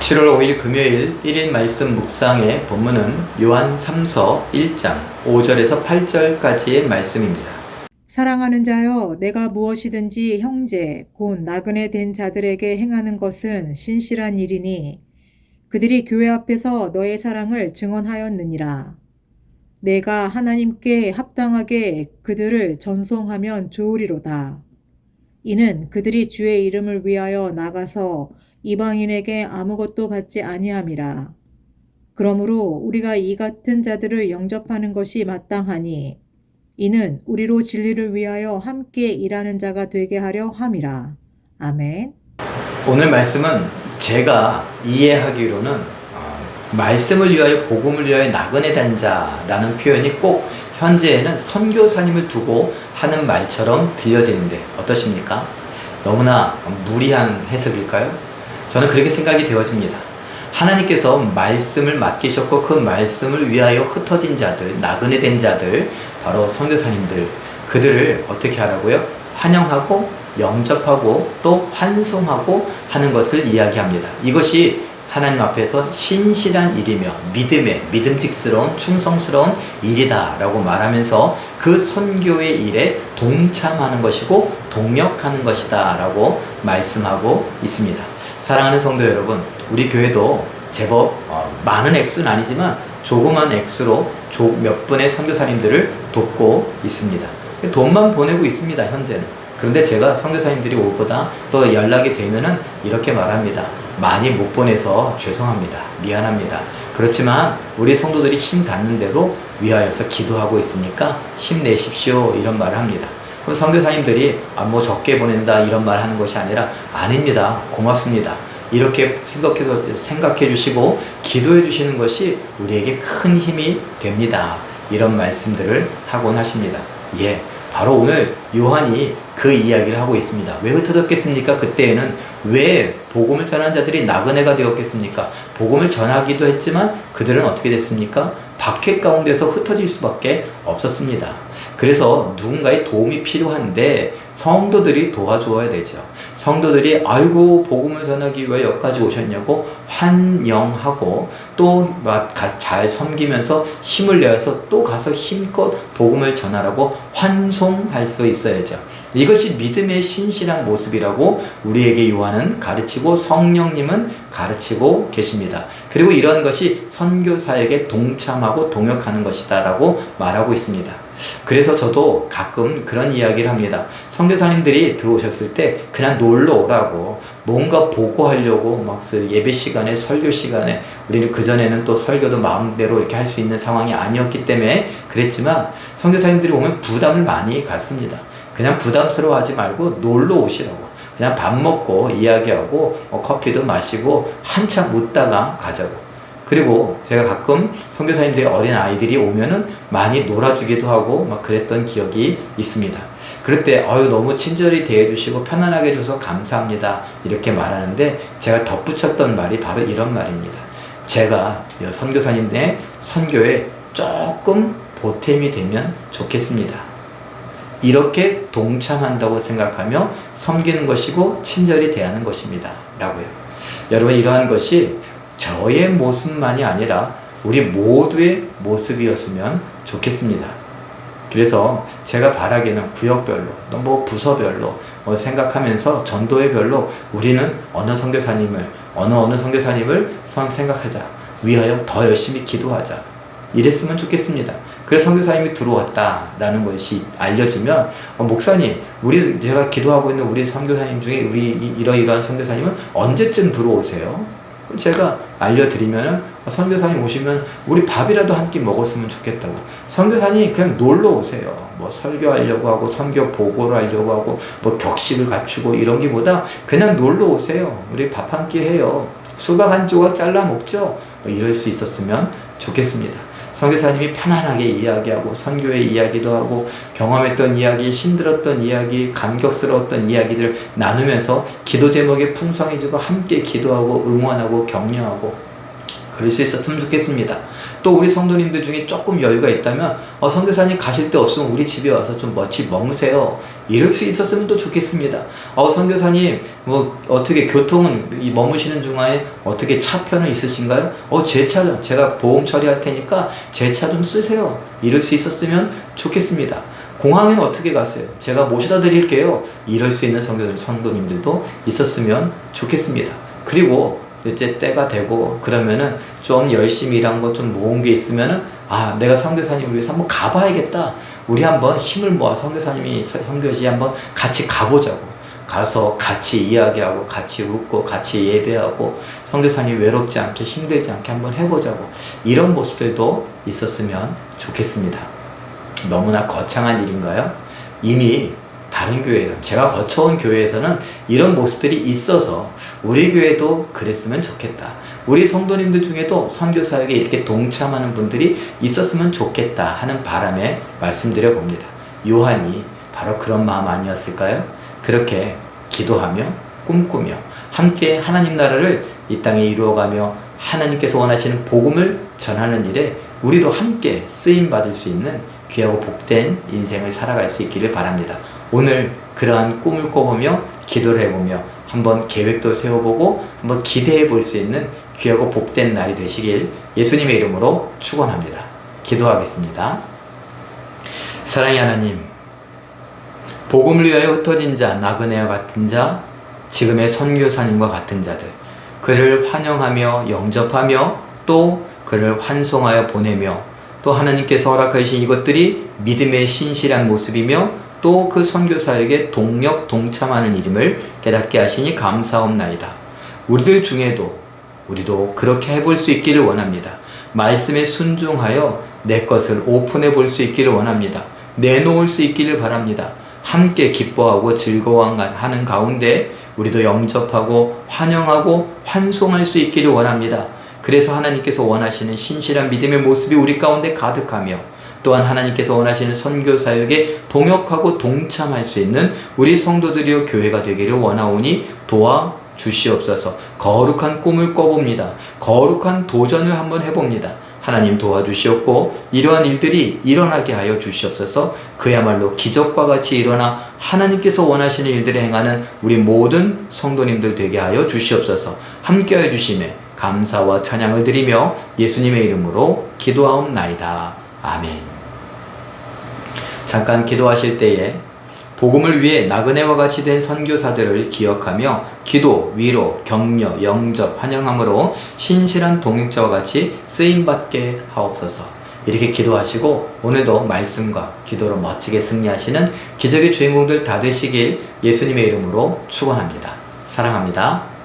7월 5일 금요일 1일 말씀 묵상의 본문은 요한 3서 1장 5절에서 8절까지의 말씀입니다. 사랑하는 자여, 내가 무엇이든지 형제, 곧 나그네 된 자들에게 행하는 것은 신실한 일이니 그들이 교회 앞에서 너의 사랑을 증언하였느니라. 내가 하나님께 합당하게 그들을 전송하면 좋으리로다. 이는 그들이 주의 이름을 위하여 나가서 이방인에게 아무것도 받지 아니함이라. 그러므로 우리가 이 같은 자들을 영접하는 것이 마땅하니 이는 우리로 진리를 위하여 함께 일하는 자가 되게 하려 함이라. 아멘. 오늘 말씀은 제가 이해하기로는 어, 말씀을 위하여 복음을 위하여 나그네 단자라는 표현이 꼭 현재에는 선교사님을 두고 하는 말처럼 들려지는데 어떠십니까? 너무나 무리한 해석일까요? 저는 그렇게 생각이 되어집니다. 하나님께서 말씀을 맡기셨고 그 말씀을 위하여 흩어진 자들, 나그네 된 자들, 바로 선교사님들, 그들을 어떻게 하라고요? 환영하고 영접하고 또 환송하고 하는 것을 이야기합니다. 이것이 하나님 앞에서 신실한 일이며 믿음의 믿음직스러운 충성스러운 일이다라고 말하면서 그 선교의 일에 동참하는 것이고 동역하는 것이다라고 말씀하고 있습니다. 사랑하는 성도 여러분, 우리 교회도 제법 어, 많은 액수는 아니지만 조그만 액수로 몇 분의 선교사님들을 돕고 있습니다. 돈만 보내고 있습니다, 현재는. 그런데 제가 선교사님들이 오보다 또 연락이 되면은 이렇게 말합니다. 많이 못 보내서 죄송합니다. 미안합니다. 그렇지만 우리 성도들이 힘 닿는 대로 위하여서 기도하고 있으니까 힘내십시오. 이런 말을 합니다. 그럼 선교사님들이 아, 뭐 적게 보낸다 이런 말 하는 것이 아니라 아닙니다. 고맙습니다. 이렇게 생각해서 생각해 주시고 기도해 주시는 것이 우리에게 큰 힘이 됩니다. 이런 말씀들을 하곤 하십니다. 예. 바로 오늘 요한이 그 이야기를 하고 있습니다. 왜 흩어졌겠습니까? 그때에는 왜 복음을 전한 자들이 나그네가 되었겠습니까? 복음을 전하기도 했지만 그들은 어떻게 됐습니까? 박해 가운데서 흩어질 수밖에 없었습니다. 그래서 누군가의 도움이 필요한데 성도들이 도와주어야 되죠. 성도들이 아이고 복음을 전하기 위해 여기까지 오셨냐고 환영하고 또 잘 섬기면서 힘을 내어서 또 가서 힘껏 복음을 전하라고 환송할 수 있어야죠. 이것이 믿음의 신실한 모습이라고 우리에게 요한은 가르치고 성령님은 가르치고 계십니다. 그리고 이런 것이 선교사에게 동참하고 동역하는 것이다라고 말하고 있습니다. 그래서 저도 가끔 그런 이야기를 합니다. 선교사님들이 들어오셨을 때 그냥 놀러 오라고 뭔가 보고하려고 막 예배 시간에 설교 시간에 우리는 그전에는 또 설교도 마음대로 이렇게 할 수 있는 상황이 아니었기 때문에 그랬지만 선교사님들이 오면 부담을 많이 갖습니다. 그냥 부담스러워하지 말고 놀러 오시라고. 그냥 밥 먹고 이야기하고 뭐 커피도 마시고 한참 웃다가 가자고. 그리고 제가 가끔 선교사님들이 어린 아이들이 오면은 많이 놀아주기도 하고 막 그랬던 기억이 있습니다. 그럴 때 어유 너무 친절히 대해주시고 편안하게 해줘서 감사합니다 이렇게 말하는데 제가 덧붙였던 말이 바로 이런 말입니다. 제가 선교사님의 선교에 조금 보탬이 되면 좋겠습니다. 이렇게 동참한다고 생각하며 섬기는 것이고 친절히 대하는 것입니다. 라고요. 여러분 이러한 것이 저의 모습만이 아니라 우리 모두의 모습이었으면 좋겠습니다. 그래서 제가 바라기는 구역별로, 뭐 부서별로 뭐 생각하면서 전도의 별로 우리는 어느 선교사님을 어느 어느 선교사님을 생각하자 위하여 더 열심히 기도하자 이랬으면 좋겠습니다. 그래서 선교사님이 들어왔다라는 것이 알려지면 어, 목사님 우리 제가 기도하고 있는 우리 선교사님 중에 우리 이러이러한 선교사님은 언제쯤 들어오세요? 제가 알려드리면 선교사님 오시면 우리 밥이라도 한 끼 먹었으면 좋겠다고. 선교사님 그냥 놀러 오세요. 뭐 설교하려고 하고 선교 보고를 하려고 하고 뭐 격식을 갖추고 이런 게보다 그냥 놀러 오세요. 우리 밥 한 끼 해요. 수박 한 조각 잘라 먹죠? 뭐 이럴 수 있었으면 좋겠습니다 선교사님이 편안하게 이야기하고 선교의 이야기도 하고 경험했던 이야기, 힘들었던 이야기, 감격스러웠던 이야기들 나누면서 기도 제목에 풍성해지고 함께 기도하고 응원하고 격려하고 그럴 수 있었으면 좋겠습니다. 또 우리 성도님들 중에 조금 여유가 있다면 어, 선교사님 가실 데 없으면 우리 집에 와서 좀 멋지 먹으세요. 이럴 수 있었으면 또 좋겠습니다. 어, 선교사님 뭐 어떻게 교통은 이 머무시는 중간에 어떻게 차편은 있으신가요? 어, 제 차 좀 제가 보험 처리할 테니까 제 차 좀 쓰세요. 이럴 수 있었으면 좋겠습니다. 공항에는 어떻게 갔어요? 제가 모셔다 드릴게요. 이럴 수 있는 성도, 성도님들도 있었으면 좋겠습니다. 그리고 이제 때가 되고 그러면은 좀 열심히 일한 거 좀 모은 게 있으면은 아 내가 선교사님을 위해서 한번 가봐야겠다. 우리 한번 힘을 모아 선교사님이 선교지 한번 같이 가보자고. 가서 같이 이야기하고 같이 웃고 같이 예배하고 선교사님 외롭지 않게 힘들지 않게 한번 해보자고 이런 모습들도 있었으면 좋겠습니다. 너무나 거창한 일인가요? 이미 다른 교회에서 제가 거쳐온 교회에서는 이런 모습들이 있어서 우리 교회도 그랬으면 좋겠다. 우리 성도님들 중에도 선교사에게 이렇게 동참하는 분들이 있었으면 좋겠다 하는 바람에 말씀드려 봅니다. 요한이 바로 그런 마음 아니었을까요? 그렇게 기도하며 꿈꾸며 함께 하나님 나라를 이 땅에 이루어가며 하나님께서 원하시는 복음을 전하는 일에 우리도 함께 쓰임 받을 수 있는 귀하고 복된 인생을 살아갈 수 있기를 바랍니다. 오늘 그러한 꿈을 꿔보며 기도를 해보며 한번 계획도 세워보고 한번 기대해 볼 수 있는 귀하고 복된 날이 되시길 예수님의 이름으로 축원합니다. 기도하겠습니다. 사랑의 하나님, 복음을 위하여 흩어진 자, 나그네와 같은 자, 지금의 선교사님과 같은 자들, 그를 환영하며 영접하며 또 그를 환송하여 보내며 또 하나님께서 허락하신 이것들이 믿음의 신실한 모습이며 또 그 선교사에게 동력 동참하는 일임을 깨닫게 하시니 감사옵나이다. 우리들 중에도 우리도 그렇게 해볼 수 있기를 원합니다. 말씀에 순종하여 내 것을 오픈해 볼 수 있기를 원합니다. 내놓을 수 있기를 바랍니다. 함께 기뻐하고 즐거워하는 가운데 우리도 영접하고 환영하고 환송할 수 있기를 원합니다. 그래서 하나님께서 원하시는 신실한 믿음의 모습이 우리 가운데 가득하며 또한 하나님께서 원하시는 선교 사역에 동역하고 동참할 수 있는 우리 성도들이여 교회가 되기를 원하오니 도와 주시옵소서. 거룩한 꿈을 꿔봅니다. 거룩한 도전을 한번 해봅니다. 하나님 도와주시옵고 이러한 일들이 일어나게 하여 주시옵소서. 그야말로 기적과 같이 일어나 하나님께서 원하시는 일들을 행하는 우리 모든 성도님들 되게 하여 주시옵소서. 함께하여 주심에 감사와 찬양을 드리며 예수님의 이름으로 기도하옵나이다. 아멘. 잠깐 기도하실 때에 복음을 위해 나그네와 같이 된 선교사들을 기억하며 기도, 위로, 격려, 영접, 환영함으로 신실한 동역자와 같이 쓰임받게 하옵소서. 이렇게 기도하시고 오늘도 말씀과 기도로 멋지게 승리하시는 기적의 주인공들 다 되시길 예수님의 이름으로 축원합니다. 사랑합니다.